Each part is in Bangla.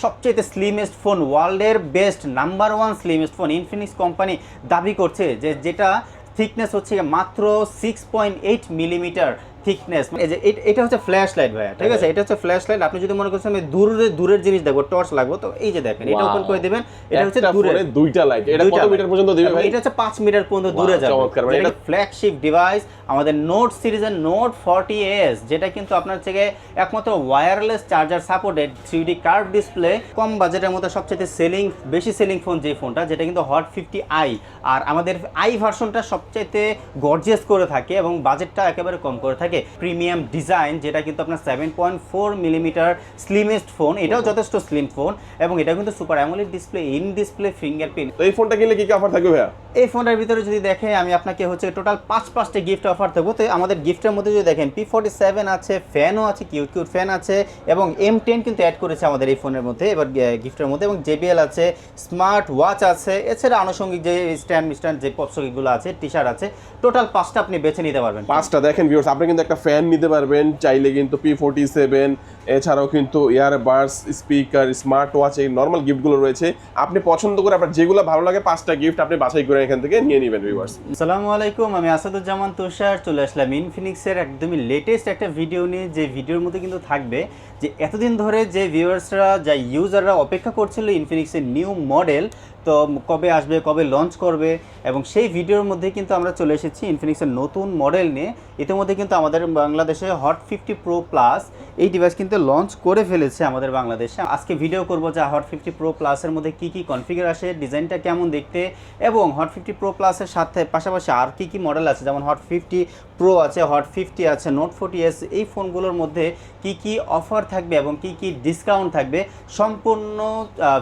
সবচেয়ে স্লিমেস্ট ফোন ওয়ার্ল্ডের best number one slimmest phone Infinix company দাবি করছে যে যেটা থিকনেস হচ্ছে মাত্র six point eight millimetre thickness এই যে এটা হচ্ছে ফ্ল্যাশ লাইট ভাইয়া ঠিক আছে? এটা হচ্ছে ফ্ল্যাশ লাইট আপনি যদি মনে করছেন আমি দূরের দূরের জিনিস দেখব টর্চ লাগবো তো এই যে দেখেন এটা ওপেন করে দিবেন এটা হচ্ছে ফোনে দুইটা লাইট এটা কত মিটার পর্যন্ত দিবে ভাই? এটা হচ্ছে পাঁচ মিটার পর্যন্ত দূরে যাবে। চমৎকার, মানে এটা ফ্ল্যাগশিপ ডিভাইস আমাদের নোট সিরিজের নোট ফর্টি এস যেটা কিন্তু আপনার থেকে একমাত্র wireless charger supported three D curve display কম বাজেটের মধ্যে সবচেয়ে সেলিং বেশি সেলিং ফোন যে ফোনটা যেটা কিন্তু হট ফিফটি আই আর আমাদের আই ভার্সনটা সবচাইতে গর্জিয়াস করে থাকে এবং বাজেটটা একেবারে কম করে থাকে। প্রিমিয়াম ডিজাইন যেটা কিন্তু আপনার seven point four millimetre slimmest phone এটাও যথেষ্ট স্লিম ফোন এবং এটা কিন্তু super AMOLED display in display fingerprint এই ফোনটা কিনলে কি কি অফার থাকবে ভাইয়া? এই ফোনটার ভিতরে যদি দেখে আমি আপনাকে হচ্ছে টোটাল পাঁচ পাঁচটা গিফট অফার দেবো। তো আমাদের গিফটের মধ্যে যদি দেখেন পি ফোর্টি সেভেন আছে ফ্যানও আছে কিউট কিউট ফ্যান আছে এবং এম টেন কিন্তু অ্যাড করেছে আমাদের এই ফোনের মধ্যে এবার গিফটের মধ্যে এবং জেবিএল আছে স্মার্ট ওয়াচ আছে এছাড়া আনুষঙ্গিক যে স্ট্যান্ড স্ট্যান্ড যে পপসকিগুলো আছে টি শার্ট আছে টোটাল পাঁচটা আপনি বেছে নিতে পারবেন। পাঁচটা দেখেন ভিউয়ার্স আপনি কিন্তু একটা ফ্যান নিতে পারবেন, চাইলে কিন্তু পি ফোর্টি সেভেন এছাড়াও কিন্তু ইয়ারবাডস স্পিকার স্মার্ট ওয়াচ এই নর্মাল গিফটগুলো রয়েছে। আপনি পছন্দ করে আপনার যেগুলো ভালো লাগে, পাঁচটা গিফট আপনি বাছাই করে এখান থেকে নিয়ে নেবেন ভিউয়ার্স আসসালামু আলাইকুম, আমি আসাদুজ্জামান তুষার, চলে আসলাম ইনফিনিক্সের একদমই লেটেস্ট একটা ভিডিও নিয়ে, যে ভিডিওর মধ্যে কিন্তু থাকবে যে এতদিন ধরে যে ভিউয়ার্সরা যা ইউজাররা অপেক্ষা করছিল ইনফিনিক্সের নিউ মডেল তো কবে আসবে, কবে লঞ্চ করবে এবং সেই ভিডিওর মধ্যে কিন্তু আমরা চলে এসেছি ইনফিনিক্সের নতুন মডেল নিয়ে। ইতিমধ্যে কিন্তু আমাদের বাংলাদেশে হট ফিফটি প্রো প্লাস এই ডিভাইস কিন্তু লঞ্চ করে ফেলেছে আমাদের বাংলাদেশে। আজকে ভিডিও করব যে হট ফিফটি প্রো প্লাসের মধ্যে কি কি কনফিগার আসে ডিজাইনটা কেমন দেখতে এবং হট ফিফটি প্রো প্লাসের সাথে পাশাপাশি আর কি কি মডেল আছে? যেমন হট ফিফটি প্রো আছে হট ফিফটি আছে নোট ফোর্টি এস এই ফোনগুলোর মধ্যে কি কি অফার থাকবে এবং কি কি ডিসকাউন্ট থাকবে? সম্পূর্ণ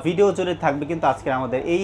ভিডিও জুড়ে থাকবে কিন্তু আজকের আমাদের এই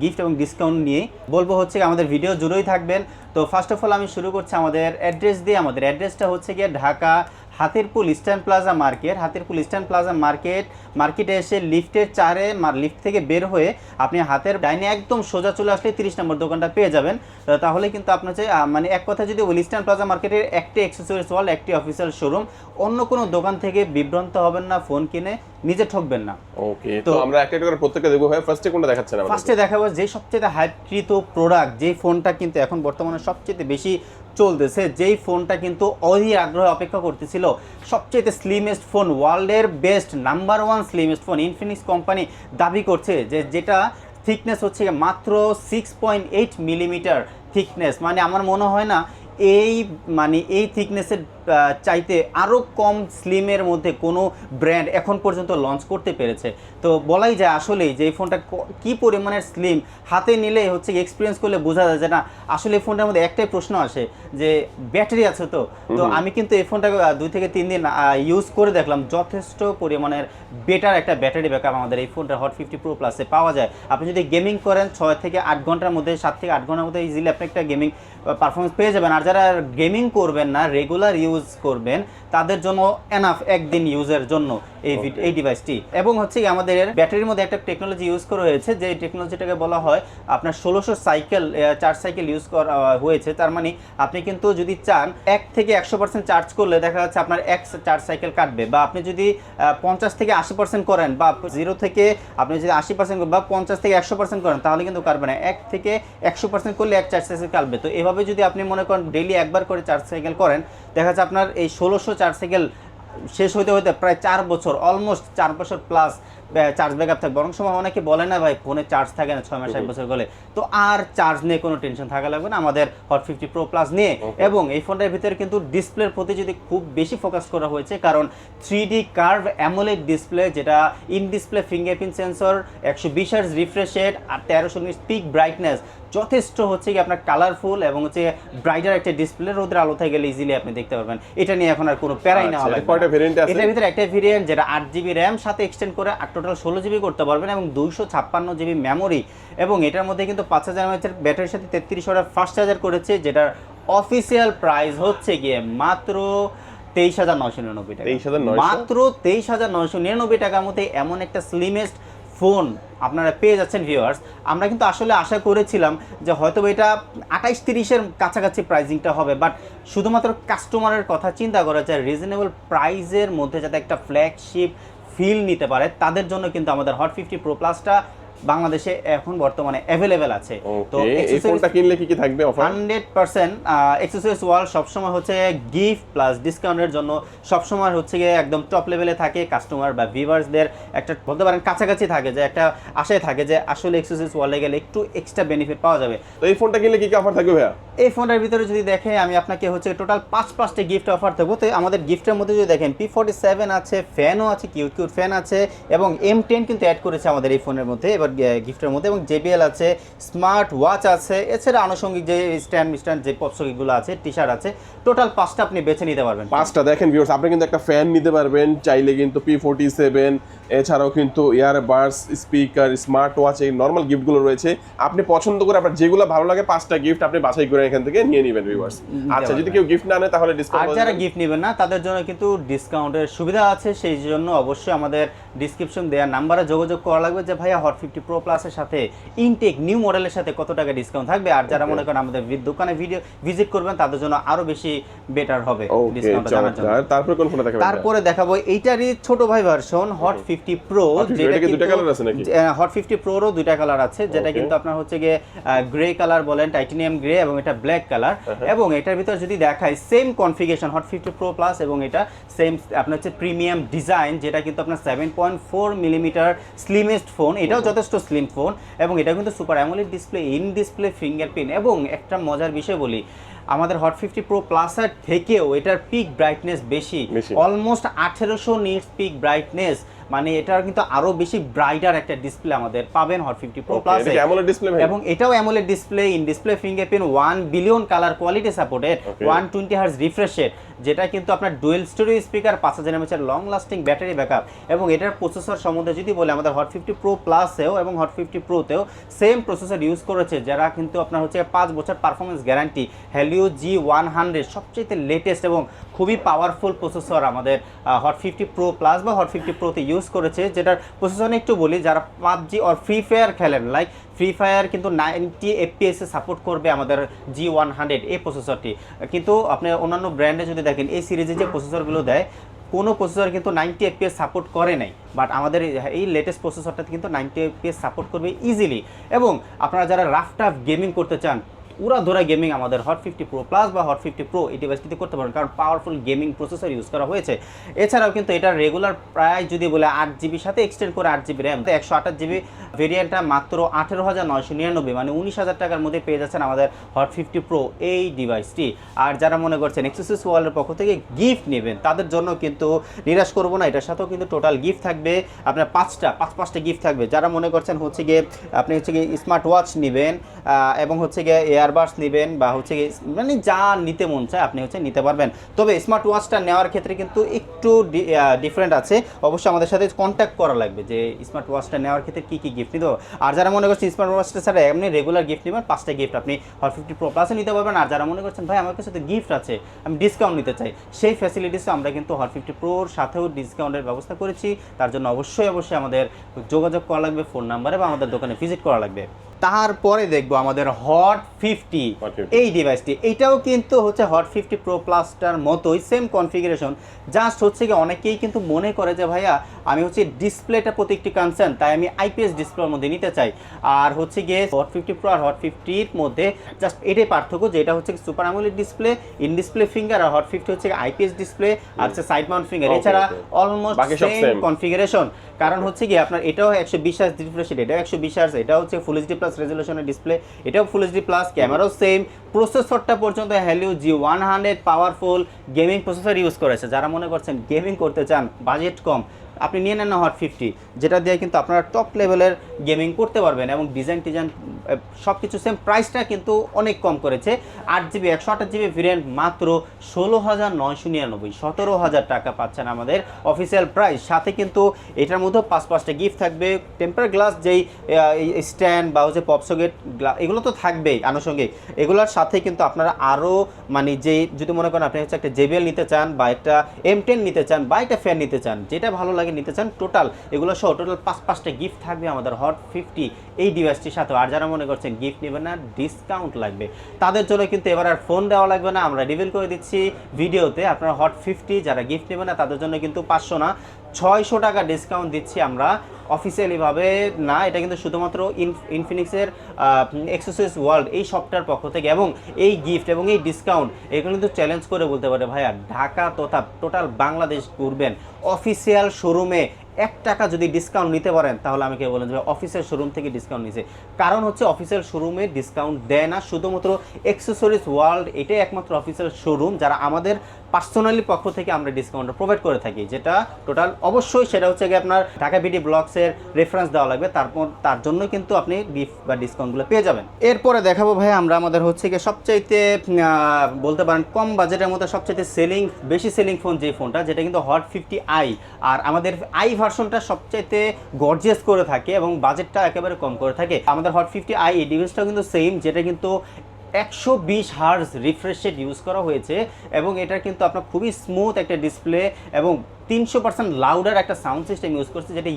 গিফট এবং ডিসকাউন্ট নিয়ে। বলব হচ্ছে আমাদের ভিডিও জুড়েই থাকবেন। তো ফার্স্ট অফ অল আমি শুরু করছি আমাদের অ্যাড্রেস দিয়ে। আমাদের অ্যাড্রেসটা হচ্ছে গিয়ে Dhaka Hatirpool Eastern Plaza market Hatirpool Eastern Plaza market মার্কেটে এসে লিফটের চারে লিফট থেকে বের হয়ে আপনি হাতের ডাইনে একদম সোজা চলে আসলে তিরিশ নম্বর দোকানটা পেয়ে যাবেন। তাহলে কিন্তু আপনার যে মানে এক কথা যদি বলি ইস্টার্ন প্লাজা মার্কেটের একটি অ্যাক্সেসরিজ ওয়াল একটি অফিসিয়াল শোরুম অন্য কোনো দোকান থেকে বিভ্রান্ত হবেন না ফোন কিনে নিজে ঠকবেন না। ওকে তো আমরা একটা একটা করে প্রত্যেকটা দেখব ভাই। ফার্স্টে কোনটা দেখাচ্ছেন ফার্স্টে দেখাবো যে সবচেয়ে হাইপকৃত প্রোডাক্ট যে ফোনটা কিন্তু এখন বর্তমানে সবচেয়ে বেশি চলতেছে, যেই ফোনটা কিন্তু অধীর আগ্রহে অপেক্ষা করতেছিল সবচেয়ে স্লিমেস্ট ফোন ওয়ার্ল্ডের best number one slimmest phone Infinix company দাবি করছে যে যেটা থিকনেস হচ্ছে মাত্র six point eight millimetre thickness মানে আমার মনে হয় না, এই মানে এই থিকনেসের চাইতে আরও কম স্লিমের মধ্যে কোনো ব্র্যান্ড এখন পর্যন্ত লঞ্চ করতে পেরেছে। তো বলাই যায় আসলেই যে এই ফোনটা ক- পরিমাণের স্লিম হাতে নিলে হচ্ছে এক্সপিরিয়েন্স করলে বোঝা যায় যে না আসলে এই ফোনটার মধ্যে একটাই প্রশ্ন আসে যে ব্যাটারি আছে তো। তো আমি কিন্তু এই ফোনটা আহ, দুই থেকে তিন দিন ইউজ করে দেখলাম যথেষ্ট পরিমাণের বেটার একটা ব্যাটারি ব্যাকআপ আমাদের এই ফোনটা হট ফিফটি প্রো প্লাসে পাওয়া যায়। আপনি যদি গেমিং করেন ছয় থেকে আট ঘণ্টার মধ্যে সাত থেকে আট ঘণ্টার মধ্যে ইজিলি আপনি একটা গেমিং পারফরমেন্স পেয়ে যাবেন। আর যারা গেমিং করবেন না রেগুলার ইউজ করবেন তাদের জন্য এনাফ একদিন ইউজের জন্য। এই এই ডিভাইসটি এবং হচ্ছে আমাদের ব্যাটারির মধ্যে একটা টেকনোলজি ইউজ করা হয়েছে যে টেকনোলজিটাকে বলা হয় আপনার ষোলোশো সাইকেল চার্জ সাইকেল ইউজ করা হয়েছে। তার মানে আপনি কিন্তু যদি চান এক থেকে একশো পার্সেন্ট চার্জ করলে দেখা যাচ্ছে আপনার এক চার্জ সাইকেল কাটবে। বা আপনি যদি পঞ্চাশ থেকে আশি পার্সেন্ট করেন বা জিরো থেকে আপনি যদি আশি পার্সেন্ট বা পঞ্চাশ থেকে একশো পার্সেন্ট করেন তাহলে কিন্তু কাটবে না। এক থেকে একশো পার্সেন্ট করলে এক চার্জ সাইকেল কাটবে। তো এভাবে যদি আপনি মনে করেন ডেলি একবার করে চার্জ সাইকেল করেন দেখা যাচ্ছে আপনার এই ষোলোশো চার্জ সাইকেল শেষ হইতে হইতে প্রায় চার বছর অলমোস্ট চার বছর প্লাস চার্জ ব্যাকআপ থাকবে। বরং সময় অনেকে বলে না ভাই ফোনে চার্জ থাকে না ছয় মাস এক বছর গেলে। তো আর চার্জ নিয়ে কোনো টেনশন থাকা লাগবে না। আমাদের হট ফিফটি প্রো প্লাস নিয়ে এবং এই ফোনটার ভিতরে কিন্তু ডিসপ্লের প্রতি যদি খুব বেশি ফোকাস করা হয়েছে কারণ three D curve AMOLED display যেটা ইন ডিসপ্লে ফিঙ্গারপ্রিন্ট সেন্সর একশো বিশ রিফ্রেশ রেট আর তেরোশো উনিশ পিক ব্রাইটনেস যথেষ্ট হচ্ছে কি আপনার কালারফুল এবং হচ্ছে ব্রাইডার একটা ডিসপ্লে রোদের আলোতে গেলে ইজিলি আপনি দেখতে পারবেন এটা নিয়ে এখন আর কোনো প্যারাই আচ্ছা, লাগবে কয়টা না। variant আছে? এটার ভিতরে একটা ভেরিয়েন্ট যেটা আট জিবি র্যাম সাথে এক্সটেন্ড করে আর টোটাল ষোলো জিবি করতে পারবেন এবং দুইশো ছাপ্পান্ন জিবি মেমোরি এবং এটার মধ্যে কিন্তু পাঁচ হাজার এমএচের ব্যাটারির সাথে তেত্রিশ ওয়াটের ফাস্ট চার্জার করেছে যেটার অফিসিয়াল প্রাইস হচ্ছে গিয়ে মাত্র তেইশ হাজার নয়শো নিরানব্বই টাকা মাত্র তেইশ হাজার নয়শো নিরানব্বই টাকার মধ্যে এমন একটা স্লিমেস্ট ফোন আপনারা পেয়ে যাচ্ছেন ভিউয়ার্স আমরা কিন্তু আসলে আশা করেছিলাম যে হয়তো এটা আঠাইশ তিরিশের কাছাকাছি প্রাইজিংটা হবে বাট শুধুমাত্র কাস্টমারের কথা চিন্তা করা যায় রিজনেবল প্রাইজের মধ্যে যাতে একটা ফ্ল্যাগশিপ ফিল নিতে পারে, তাদের জন্য কিন্তু আমাদের হট ফিফটি প্রো প্লাসটা বাংলাদেশে এখন বর্তমানে অ্যাভেলেবেল আছে। তো এই ফোনটা কিনলে কি কি থাকবে অফার হান্ড্রেড পার্সেন্ট এক্সেসরিজ ওয়াল সবসময় হচ্ছে গিফট প্লাস ডিসকাউন্টের জন্য সবসময় হচ্ছে গিয়ে একদম টপ লেভেলে থাকে কাস্টমার বা ভিভার্সদের একটা বলতে পারেন কাছাকাছি থাকে যে একটা আশায় থাকে যে আসলে এক্সেসরিজ ওয়ালে গেলে একটু এক্সট্রা বেনিফিট পাওয়া যাবে। তো এই ফোনটা কিনলে কি কি অফার থাকবে ভাইয়া? এই ফোনটার ভিতরে যদি দেখে আমি আপনাকে হচ্ছে টোটাল পাঁচ পাঁচটা গিফট অফার দেবো। তো আমাদের গিফটের মধ্যে যদি দেখেন পি ফোর্টি সেভেন আছে ফ্যানও আছে কিউট কিউট ফ্যান আছে এবং এম টেন কিন্তু অ্যাড করেছে আমাদের এই ফোনের মধ্যে। এবার গিফটের মধ্যে এবং জেবিএল আছে স্মার্ট ওয়াচ আছে এছাড়া আনুষঙ্গিক যে স্ট্যান্ড স্ট্যান্ড যে পপসকিগুলো আছে টি শার্ট আছে টোটাল পাঁচটা আপনি বেছে নিতে পারবেন। পাঁচটা দেখেন ভিউয়ার্স আপনি কিন্তু একটা ফ্যান নিতে পারবেন চাইলে কিন্তু পি ফোর্টি সেভেন এছাড়াও কিন্তু ইয়ারবাডস স্পিকার স্মার্ট ওয়াচ এই নর্মাল গিফটগুলো রয়েছে। আপনি পছন্দ করে আপনার যেগুলো ভালো লাগে পাঁচটা গিফট আপনি বাছাই করে এখান থেকে নিয়ে নেবেন ভিউয়ার্স আচ্ছা যদি কেউ গিফট না নেয় তাহলে আর ডিসকাউন্ট যারা গিফট নেবেন না তাদের জন্য কিন্তু ডিসকাউন্টের সুবিধা আছে সেই জন্য অবশ্যই আমাদের ডিসক্রিপশন দেওয়ার নাম্বারে যোগাযোগ করা লাগবে যে ভাইয়া হট ফিফটি প্রো প্লাসের সাথে ইনটেক নিউ মডেলের সাথে কত টাকা ডিসকাউন্ট থাকবে? আর যারা মনে করেন আমাদের দোকানে ভিডিও ভিজিট করবেন তাদের জন্য আরও বেশি বেটার হবে ওকে জানার জন্য। চমৎকার কোন ফোনটা দেখাবেন? তারপরে দেখাবো এইটারই ছোট ভাই version Hot fifty Pro Hot 50 এটা কি দুইটা colour আছে নাকি? হট ফিফটি প্রোরও দুইটা কালার আছে যেটা কিন্তু আপনার হচ্ছে গিয়ে গ্রে কালার বলেন টাইটেনিয়াম গ্রে এবং এটা ব্ল্যাক কালার Uh-huh. এবং এটার ভিতর যদি দেখায় same configuration Hot fifty Pro Plus এবং এটা সেম আপনার হচ্ছে প্রিমিয়াম ডিজাইন যেটা কিন্তু আপনার seven point four millimetre slimmest phone এটাও যথেষ্ট স্লিম ফোন এবং এটা কিন্তু super AMOLED display in display fingerprint এবং একটা মজার বিষয় বলি আমাদের হট ফিফটি প্রো প্লাসার থেকেও এটার পিক ব্রাইটনেস বেশি বেশি। অলমোস্ট আঠেরোশো নিটস পিক ব্রাইটনেস মানে এটার কিন্তু আরও বেশি ব্রাইটার একটা ডিসপ্লে আমাদের পাবেন হট ফিফটি প্রো প্লাস এবং এটাও AMOLED display in display fingerprint one billion colour quality supported. One twenty hertz refresh rate যেটা কিন্তু আপনার ডুয়েল স্টোরি স্পিকার পাঁচ হাজার এমএচের লং লাস্টিং ব্যাটারি ব্যাকআপ এবং এটার প্রসেসর সম্বন্ধে যদি বলে আমাদের হট ফিফটি প্রো প্লাসেও এবং হট ফিফটি প্রোতেও সেম প্রসেসর ইউজ করেছে যারা কিন্তু আপনার হচ্ছে পাঁচ বছর performance guarantee Helio G one hundred সবচেয়ে লেটেস্ট এবং খুবই পাওয়ারফুল প্রসেসর আমাদের হট ফিফটি প্রো প্লাস বা হট ফিফটি প্রোতে ইউজ করেছে, যেটার প্রসেসর একটু বলি, যারা পাবজি অর ফ্রি ফায়ার খেলেন লাইক ফ্রি ফায়ার কিন্তু নাইনটি এফপিএস সাপোর্ট করবে আমাদের জি ওয়ান হান্ড্রেড এই প্রসেসরটি কিন্তু আপনি অন্যান্য ব্র্যান্ডে যদি দেখেন, এই সিরিজে যে প্রসেসরগুলো দেয়, কোনো প্রসেসর কিন্তু নাইনটি এফপিএস সাপোর্ট করে নাই। বাট আমাদের এই- লেটেস্ট প্রসেসরটা কিন্তু নাইনটি এফপিএস সাপোর্ট করবে ইজিলি এবং আপনারা যারা রাফ টাফ গেমিং করতে চান পুরা ধরা গেমিং আমাদের হট ফিফটি প্রো প্লাস বা হট ফিফটি প্রো এই ডিভাইসটিতে করতে পারেন কারণ পাওয়ারফুল গেমিং প্রসেসর ইউজ করা হয়েছে। এছাড়াও কিন্তু এটা রেগুলার প্রায় যদি বলে আট জিবির সাথে এক্সটেন্ড করে আট জিবি র্যাম একশো আঠাশ জিবি ভেরিয়েন্টটা মাত্র আঠেরো হাজার নয়শো নিরানব্বই মানে উনিশ হাজার টাকার মধ্যে পেয়ে যাচ্ছেন আমাদের হট ফিফটি প্রো এই ডিভাইসটি আর যারা মনে করছেন এক্সেসিস ওয়ার্ল্ডের পক্ষ থেকে গিফট নেবেন, তাদের জন্য কিন্তু নিরাশ করব না, এটার সাথেও কিন্তু টোটাল গিফট থাকবে। আপনার পাঁচটা, পাঁচ, পাঁচটা গিফট থাকবে। যারা মনে করছেন হচ্ছে গিয়ে, আপনি হচ্ছে গিয়ে স্মার্ট ওয়াচ নেবেন এবং হচ্ছে গিয়ে এয়ারবাডস নেবেন বা হচ্ছে মানে যা নিতে মন চায় আপনি হচ্ছে নিতে পারবেন। তবে স্মার্ট ওয়াচটা নেওয়ার ক্ষেত্রে কিন্তু একটু ডিফারেন্ট আছে। অবশ্যই আমাদের সাথে কন্ট্যাক্ট করা লাগবে যে স্মার্ট ওয়াচটা নেওয়ার ক্ষেত্রে কী কী গিফট নিতে আর যারা মনে করছেন স্মার্ট ওয়াচটা ছাড়া এমনি রেগুলার গিফট নেবেন, পাঁচটা গিফট আপনি হট ফিফটি প্রো প্লাসে নিতে পারবেন। আর যারা মনে করছেন, ভাই, আমার কাছে তো গিফট আছে, আমি ডিসকাউন্ট নিতে চাই। সেই ফ্যাসিলিটিসও আমরা কিন্তু হট ফিফটি প্রোর সাথেও ডিসকাউন্টের ব্যবস্থা করেছি। তার জন্য অবশ্যই অবশ্যই আমাদের যোগাযোগ করা লাগবে ফোন নাম্বারে বা আমাদের দোকানে ভিজিট করা লাগবে। তারপরে দেখব আমাদের হট ফিফটি এই ডিভাইসটি এটাও কিন্তু হচ্ছে হট ফিফটি প্রো প্লাসটার মতোই সেম কনফিগারেশন জাস্ট হচ্ছে কি অনেকেই কিন্তু মনে করে যে ভাইয়া আমি হচ্ছে ডিসপ্লেটা প্রতি একটি কনসার্ন তাই আমি আইপিএস ডিসপ্লের মধ্যে নিতে চাই। আর হচ্ছে গিয়ে হট ফিফটি প্রো আর হট ফিফটির মধ্যে জাস্ট এটাই পার্থক্য যে এটা হচ্ছে সুপার আমলের ডিসপ্লে ইন ডিসপ্লে ফিঙ্গার আর হট ফিফটি হচ্ছে আইপিএস ডিসপ্লে আর হচ্ছে সাইড মাউন্ট ফিঙ্গার এছাড়া অলমোস্ট সেম কনফিগারেশন কারণ হচ্ছে কি, আপনার এটাও একশো বিশ হার্স রিফ্রেশ এটাও একশো বিশ এটা হচ্ছে ফুল এইচডি প্লাস রেজলিউশনের ডিসপ্লে এটাও ফুল এইচডি প্লাস ক্যামেরাও সেম প্রসেসরটা পর্যন্ত Helio G one hundred powerful gaming processor use করেছে। যারা মনে করছেন গেমিং করতে চান বাজেট কম আপনি নিয়ে নেন হট ফিফটি যেটা দিয়ে কিন্তু আপনারা টপ লেভেলের গেমিং করতে পারবেন এবং ডিজাইন টিজাইন সব কিছু সেম প্রাইসটা কিন্তু অনেক কম করেছে। আট জিবি একশো আঠাশ জিবি ভেরিয়েন্ট মাত্র ষোলো হাজার নয়শো নিরানব্বই সতেরো হাজার টাকা পাচ্ছেন আমাদের অফিসিয়াল প্রাইস সাথে কিন্তু এটার মধ্যেও পাঁচ পাঁচটা গিফট থাকবে। টেম্পার গ্লাস যেই স্ট্যান্ড বা হচ্ছে পপসকেট এগুলো তো থাকবেই আনুষঙ্গিক। এগুলোর সাথে কিন্তু আপনারা আরও মানে যে, যদি মনে করেন আপনি হচ্ছে একটা জেবিএল নিতে চান বা একটা এম টেন নিতে চান বা একটা ফ্যান নিতে চান, যেটা ভালো লাগে নিতে চান টোটাল এগুলো সহ টোটাল পাঁচ, পাঁচটা গিফট থাকবে আমাদের হট ফিফটি এই ডিভাইসটির সাথে। আর যারা মনে করছেন গিফট নেবেন না ডিসকাউন্ট লাগবে। তাদের জন্য কিন্তু এবার আর ফোন দেওয়া লাগবে না। আমরা রিভিল করে দিচ্ছি ভিডিওতে আপনারা হট ফিফটি যারা গিফট নেবেন না, তাদের জন্য কিন্তু পাঁচশো না। ছয়শো টাকা ডিসকাউন্ট দিচ্ছি আমরা। অফিসিয়ালিভাবে না, এটা কিন্তু শুধুমাত্র ইনফিনিক্সের এক্সেসরিজ ওয়ার্ল্ড এই শপটার পক্ষ থেকে এবং এই গিফট এবং এই ডিসকাউন্ট এগুলো কিন্তু চ্যালেঞ্জ করে বলতে পারে, ভাইয়া, ঢাকা তথা টোটাল বাংলাদেশ ঘুরবেন। অফিসিয়াল শোরুমে এক টাকা যদি ডিসকাউন্ট নিতে পারেন, তাহলে আমাকে বলেন যে অফিসের শোরুম থেকে ডিসকাউন্ট নিছে কারণ হচ্ছে অফিসিয়াল শোরুমে ডিসকাউন্ট দেয় না, শুধুমাত্র এক্সেসরিজ ওয়ার্ল্ড এটাই একমাত্র অফিসিয়াল শোরুম যারা আমাদের পার্সোনালি পক্ষ থেকে আমরা ডিসকাউন্ট প্রোভাইড করে থাকি, যেটা টোটাল অবশ্যই সেটা হচ্ছে গিয়ে আপনার ঢাকা বিডি ব্লগসের রেফারেন্স দেওয়া লাগবে, তারপর তার জন্য কিন্তু আপনি গিফট বা ডিসকাউন্টগুলো পেয়ে যাবেন। এরপরে দেখাবো ভাই আমরা আমাদের হচ্ছে গিয়ে সবচাইতে বলতে পারেন কম বাজেটের মধ্যে সবচাইতে সেলিং বেশি সেলিং ফোন যে ফোনটা যেটা কিন্তু হট ফিফটি আই আর আমাদের আই ভার্সনটা সবচাইতে গর্জিয়াস করে থাকে এবং বাজেটটা একেবারে কম করে থাকে। আমাদের হট ফিফটি আই এই ডিভাইসটাও কিন্তু সেম যেটা কিন্তু একশো বিশ হার্স রিফ্রেশ রেট ইউজ করা হয়েছে এবং এটা কিন্তু আপনার খুবই স্মুথ একটা ডিসপ্লে এবং তিনশো পার্সেন্ট লাউডার একটা সাউন্ড সিস্টেম ইউজ করছে যেটা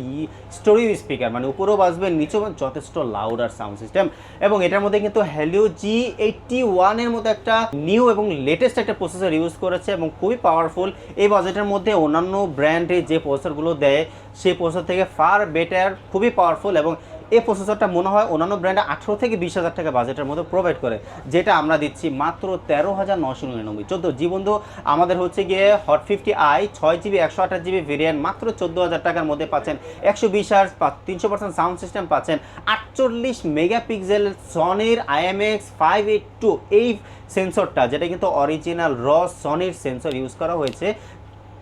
স্টোরি স্পিকার মানে উপরেও বাজবে, নিচেও যথেষ্ট লাউডার সাউন্ড সিস্টেম এবং এটার মধ্যে কিন্তু হ্যালিও জি এইটটি ওয়ানের মতো একটা নিউ এবং লেটেস্ট একটা প্রসেসর ইউজ করেছে এবং খুবই পাওয়ারফুল এই বাজেটের মধ্যে অন্যান্য ব্র্যান্ডে যে প্রসেসরগুলো দেয়, সেই প্রসেসর থেকে ফার বেটার খুবই পাওয়ারফুল এবং এই প্রসেসরটা মনে হয় অন্যান্য ব্র্যান্ডে আঠেরো থেকে বিশ হাজার টাকা বাজেটের মধ্যে প্রোভাইড করে, যেটা আমরা দিচ্ছি মাত্র তেরো হাজার নশো নিরানব্বই। চোদ্দ, জি বন্ধু, আমাদের হচ্ছে গিয়ে হট ফিফটি আই ছয় জিবি একশো আঠাশ জিবি ভেরিয়েন্ট মাত্র চোদ্দ হাজার টাকার মধ্যে পাচ্ছেন। একশো বিশ হার্স তিনশো পার্সেন্ট সাউন্ড সিস্টেম পাচ্ছেন। আটচল্লিশ মেগাপিক্সেল সনির আইএমএক্স ফাইভ এইট টু এই সেন্সরটা যেটা কিন্তু অরিজিনাল র সনির সেন্সর ইউজ করা হয়েছে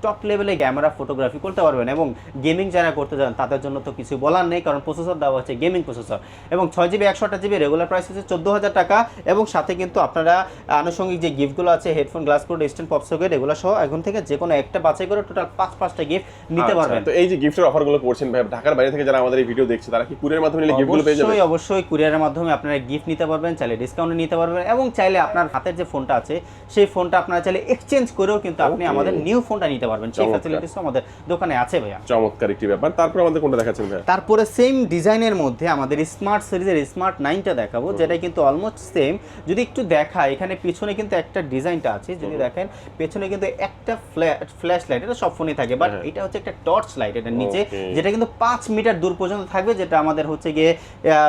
টপ লেভেলে ক্যামেরা ফটোগ্রাফি করতে পারবেন এবং গেমিং যারা করতে চান তাদের জন্য তো কিছু বলার নেই কারণ প্রসেসর দেওয়া হচ্ছে গেমিং প্রসেসর এবং ছয় জিবি একশো আঠাশ জিবি রেগুলার প্রাইস হচ্ছে চোদ্দ হাজার টাকা এবং সাথে কিন্তু আপনারা আনুষঙ্গিক যে গিফটগুলো আছে headphone glass cord stand pop socket এগুলো সহ এখন থেকে যে কোনো একটা বাছাই করে টোটাল পাঁচ পাঁচটা গিফট নিতে আচ্ছা, পারবেন। তো এই যে গিফটের অফারগুলো করছেন ভাই ঢাকার বাইরে থেকে যারা আমাদের এই ভিডিও দেখছে তারা কি কুরিয়ার মাধ্যমে নিলে গিফটগুলো পেয়ে যাবে? অবশ্যই অবশ্যই কুরিয়ারের মাধ্যমে আপনারা গিফট নিতে পারবেন চাইলে ডিসকাউন্ট নিতে পারবেন এবং চাইলে আপনার হাতের যে ফোনটা আছে সেই ফোনটা আপনারা চাইলে এক্সচেঞ্জ করেও কিন্তু আপনি আমাদের নিউ ফোনটা নিতে পারবেন সেই ফ্যাসিলিটিস আমাদের দোকানে আছে ভাইয়া। চমৎকার একটি ব্যাপার। তারপর আমাদের কোনটা দেখাচ্ছেন ভাই তারপরে সেম ডিজাইনের মধ্যে আমাদের স্মার্ট সিরিজের স্মার্ট নাইনটা দেখাবো যেটা কিন্তু অলমোস্ট সেম যদি একটু দেখা এখানে পিছনে কিন্তু একটা ডিজাইনটা আছে যদি দেখেন পেছনে কিন্তু একটা ফ্ল্যাশ লাইট এটা সব ফোনে থাকে। বাট হ্যাঁ। এটা হচ্ছে একটা টর্চ লাইট এটা নিচে যেটা কিন্তু পাঁচ মিটার দূর পর্যন্ত থাকবে যেটা আমাদের হচ্ছে গিয়ে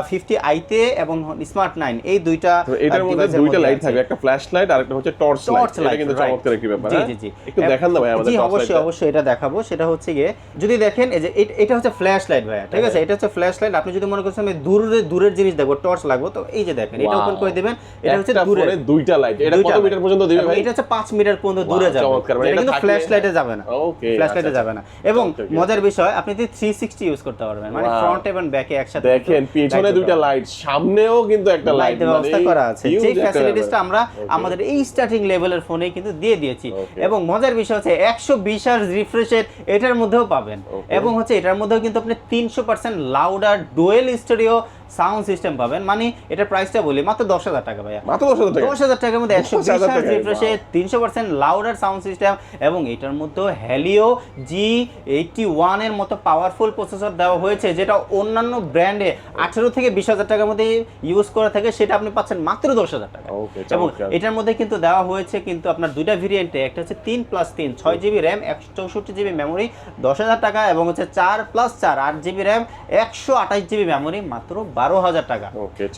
ফিফটি আইতে এবং স্মার্ট নাইন এই দুইটা এটার মধ্যে দুইটা লাইট থাকবে একটা ফ্ল্যাশ লাইট আর একটা হচ্ছে টর্চ লাইট এটা কিন্তু চমৎকার একটি ব্যাপার জি হ্যাঁ? জি জি। একটু দেখান না ভাই আমাদের অবশ্যই অবশ্যই এটা দেখাবো। সেটা হচ্ছে গিয়ে যদি দেখেন এই যে এটা হচ্ছে ফ্ল্যাশ লাইট ভাইয়া ঠিক আছে? এটা হচ্ছে ফ্ল্যাশ লাইট আপনি যদি মনে করছেন আমি দূরের দূরের জিনিস দেখব টর্চ লাগবো তো এই যে দেখেন এটা ওপেন করে দিবেন। এটা হচ্ছে দূরে। দুইটা লাইট এটা কত মিটার পর্যন্ত দিবে ভাই? এটা হচ্ছে 5 মিটার পর্যন্ত দূরে যাবে। চমৎকার, মানে এটা কিন্তু ফ্ল্যাশ লাইটে যাবে না। ওকে ফ্ল্যাশ লাইটে যাবে না। এবং আচ্ছা, মজার বিষয় আপনি যদি 360 ইউজ করতে পারবেন। মানে ফ্রন্ট এবং ব্যাকে একসাথে দেখেন পিছনে দুইটা লাইট সামনেও কিন্তু একটা লাইট লাইটের ব্যবস্থা করা আছে। যে ফ্যাসিলিটিসটা আমরা আমাদের এই স্টার্টিং লেভেলের ফোনে কিন্তু দিয়ে দিয়েছি। এবং মজার বিষয় হচ্ছে একশো বিশ আর রিফ্রেশের এটার মধ্যেও পাবেন। এবং হচ্ছে এটার মধ্যেও কিন্তু আপনি তিনশো percent louder dual studio sound system পাবেন। মানে এটার প্রাইসটা বলি মাত্র দশ হাজার টাকা ভাইয়া। মাত্র দশ হাজার টাকা। দশ হাজার টাকার মধ্যে একশো বিশ 10,000 টাকায়, রিফ্রেশে তিনশো পার্সেন্ট লাউডার সাউন্ড সিস্টেম এবং এটার মধ্যে হ্যালিও জি এইটটি ওয়ানের মতো পাওয়ারফুল প্রসেসর দেওয়া হয়েছে যেটা অন্যান্য ব্র্যান্ডে আঠেরো থেকে বিশ হাজার টাকার মধ্যে ইউজ করা থাকে সেটা আপনি পাচ্ছেন মাত্র দশ হাজার টাকা। ওকে এবং এটার মধ্যে কিন্তু দেওয়া হয়েছে কিন্তু আপনার দুইটা ভেরিয়েন্টে একটা হচ্ছে তিন প্লাস তিন ছয় জিবি র্যাম একশো চৌষট্টি জিবি মেমোরি দশ হাজার টাকা এবং হচ্ছে চার প্লাস চার আট জিবি র্যাম একশো আঠাশ জিবি মেমোরি মাত্র বারো হাজার টাকা।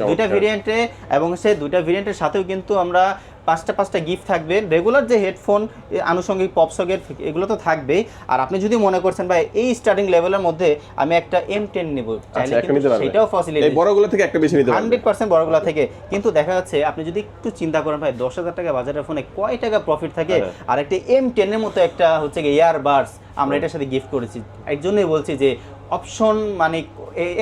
দুইটা ভেরিয়েন্টে এবং সে দুইটা ভেরিয়েন্টের সাথেও কিন্তু আমরা পাঁচটা পাঁচটা গিফট থাকবে। রেগুলার যে হেডফোন আনুষঙ্গিক পপ সকেট এগুলো তো থাকবেই। আর আপনি যদি মনে করছেন ভাই এই স্টার্টিং লেভেলের মধ্যে আমি একটা এম টেন নেব আচ্ছা। সেটাও ফসিলিটি বড়গুলো থেকে একটা বেশি নিতে হান্ড্রেড পার্সেন্ট বড়গুলা থেকে। কিন্তু দেখা যাচ্ছে আপনি যদি একটু চিন্তা করেন ভাই দশ হাজার টাকা বাজারের ফোনে কয় টাকা প্রফিট থাকে? হ্যাঁ। আর একটা এম টেনের মতো একটা হচ্ছে ইয়ার বার্স আমরা এটার সাথে গিফট করেছি। এই জন্যই বলছি যে অপশন মানে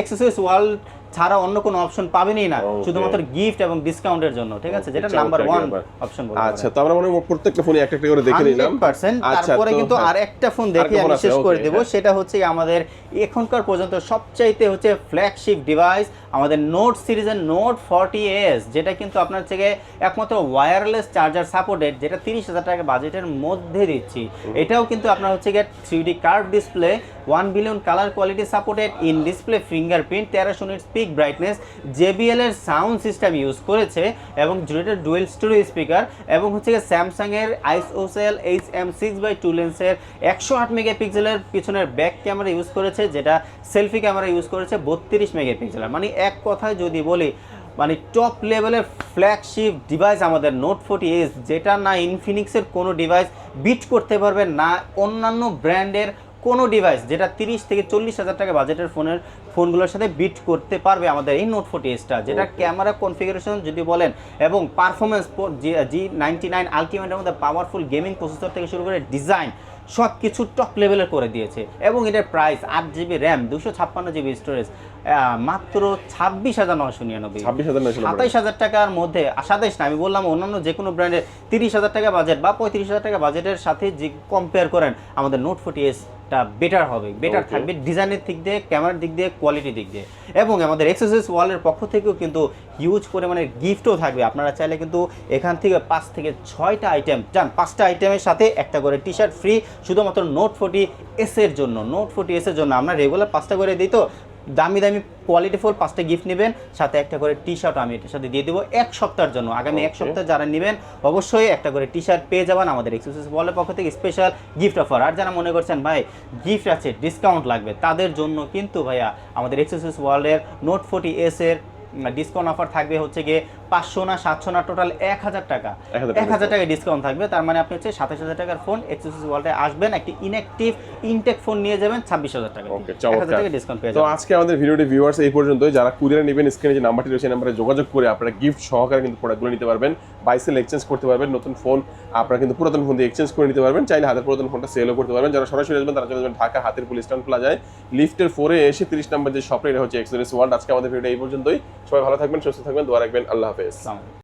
এক্সেসরিজ ওয়ার্ল্ড ছাড়া অন্য কোনো অপশন পাবেনই না। শুধুমাত্র গিফট এবং ডিসকাউন্টের জন্য ঠিক আছে? যেটা নাম্বার ওয়ান। অপশন আচ্ছা তো আমরা মনে প্রত্যেকটা ফোনে একটা একটা করে দেখে নিলাম। আচ্ছা, তারপরে কিন্তু হ্যাঁ। আর একটা ফোন দেখে আমি শেষ করে দেব। হ্যাঁ। সেটা হচ্ছে আমাদের এখনকার পর্যন্ত সবচাইতে হচ্ছে ফ্ল্যাগশিপ ডিভাইস আমাদের নোট সিরিজের নোট ফর্টি এস যেটা কিন্তু আপনার থেকে একমাত্র ওয়্যারলেস চার্জার সাপোর্টেড যেটা তিরিশ হাজার টাকা বাজেটের মধ্যে দিচ্ছি। এটাও কিন্তু আপনার হচ্ছে গিয়ে three D curve display one billion colour quality supported in display fingerprint তেরোশো নিট পিক ব্রাইটনেস জেবিএল এর সাউন্ড সিস্টেম ইউজ করেছে এবং যেটা ডুয়েল স্টোরি স্পিকার এবং হচ্ছে স্যামসাংয়ের ISOCELL H M six by two লেন্সের একশো আট মেগাপিক্সেলের পিছনের ব্যাক ক্যামেরা ইউজ করেছে, যেটা সেলফি ক্যামেরা ইউজ করেছে বত্রিশ মেগাপিক্সেলের মানে এক কথায় যদি বলি মানে টপ লেভেলের ফ্ল্যাগশিপ ডিভাইস আমাদের নোট ফোর্টি এস যেটা না ইনফিনিক্সের কোনো ডিভাইস বিট করতে পারবে, না অন্যান্য ব্র্যান্ডের কোনো ডিভাইস যেটা তিরিশ থেকে চল্লিশ হাজার টাকা বাজেটের ফোনের ফোনগুলোর সাথে বিট করতে পারবে আমাদের এই নোট ফোর্টি এসটা যেটা ক্যামেরা কনফিগারেশন যদি বলেন এবং পারফরমেন্স জি নাইনটি নাইন আলটিমেটের মধ্যে পাওয়ারফুল গেমিং প্রসেসর থেকে শুরু করে ডিজাইন সব কিছু টপ লেভেলের করে দিয়েছে এবং এটার প্রাইস আট জিবি র্যাম দুশো ছাপ্পান্ন জিবি স্টোরেজ মাত্র ছাব্বিশ হাজার নশো নিরানব্বই। ছাব্বিশ হাজার সাতাইশ হাজার টাকার মধ্যে সাতাইশ না আমি বললাম অন্যান্য যে কোনো ব্র্যান্ডের তিরিশ হাজার টাকা বাজেট বা পঁয়ত্রিশ হাজার টাকা বাজেটের সাথে যে কম্পেয়ার করেন আমাদের নোট ফোর্টি এসটা বেটার হবে বেটার থাকবে ডিজাইনের দিক দিয়ে ক্যামেরার দিক দিয়ে কোয়ালিটির দিক দিয়ে। এবং আমাদের এক্সেসরিজ ওয়ালের পক্ষ থেকেও কিন্তু হিউজ পরিমাণের গিফটও থাকবে। আপনারা চাইলে কিন্তু এখান থেকে পাঁচ থেকে ছয়টা আইটেম চান পাঁচটা আইটেমের সাথে একটা করে টি শার্ট ফ্রি শুধুমাত্র নোট ফোর্টি এসের জন্য। নোট ফোর্টি এসের এর জন্য আমরা রেগুলার পাঁচটা করে দিই তো। দামি দামি কোয়ালিটি কোয়ালিটিফুল পাঁচটা গিফট নেবেন সাথে একটা করে টি শার্ট আমি এটার সাথে দিয়ে দেবো এক সপ্তাহের জন্য আগামী এক. সপ্তাহ যারা নেবেন অবশ্যই একটা করে টি শার্ট পেয়ে যাবেন আমাদের এক্সক্লুসিভ বলের পক্ষ থেকে স্পেশাল গিফট অফার আর যারা মনে করছেন ভাই গিফট আছে ডিসকাউন্ট লাগবে তাদের জন্য কিন্তু ভাইয়া আমাদের এক্সক্লুসিভ ওয়ার্ল্ডের নোট ফোর্টি এসের এর ডিসকাউন্ট অফার থাকবে হচ্ছে গিয়ে পাঁচশো না সাতশো না টোটাল এক হাজার টাকা। এক হাজার টাকা ডিসকাউন্ট থাকবে। তার মানে আপনি হচ্ছে সাতাশ হাজার টাকার ফোন এক্সক্লুসিভ ওয়ার্ল্ডে আসবেন একটি ইনঅ্যাক্টিভ ইনটেক ফোন নিয়ে যাবেন ছাব্বিশ হাজার টাকা। এক হাজার টাকা ডিসকাউন্ট পেয়ে তো যাবেন। আজকে আমাদের ভিডিওটি ভিউয়ার্স এই পর্যন্তই। যারা কুরিয়ারে নেবেন স্ক্রিনে যে নাম্বারটি রয়েছে নাম্বারে যোগাযোগ করে আপনারা গিফট সহকারে কিন্তু প্রোডাক্টগুলো নিতে পারবেন। বাইসেল এক্সচেঞ্জ করতে পারবেন। নতুন ফোন আপনারা কিন্তু পুরাতন ফোন দিয়ে এক্সচেঞ্জ করে নিতে পারবেন। চাইলে হাতের পুরাতন ফোনটা সেলও করতে পারবেন। যারা সরাসরি আসবেন তারা চলে যাবেন ঢাকা হাতের পুলিশ স্ট্যান্ড প্লাজায়। লিফটের ফোরে এসে তিরিশ নাম্বার যে শপে এটা হচ্ছে এক্সপিরিয়েন্স ওয়ার্ল্ড আজকে আমাদের ভিডিও এই পর্যন্তই। সবাই ভালো থাকবেন সুস্থ থাকবেন দোয়া রাখবেন। আল্লাহ হাফেজ। আসসালামু আলাইকুম।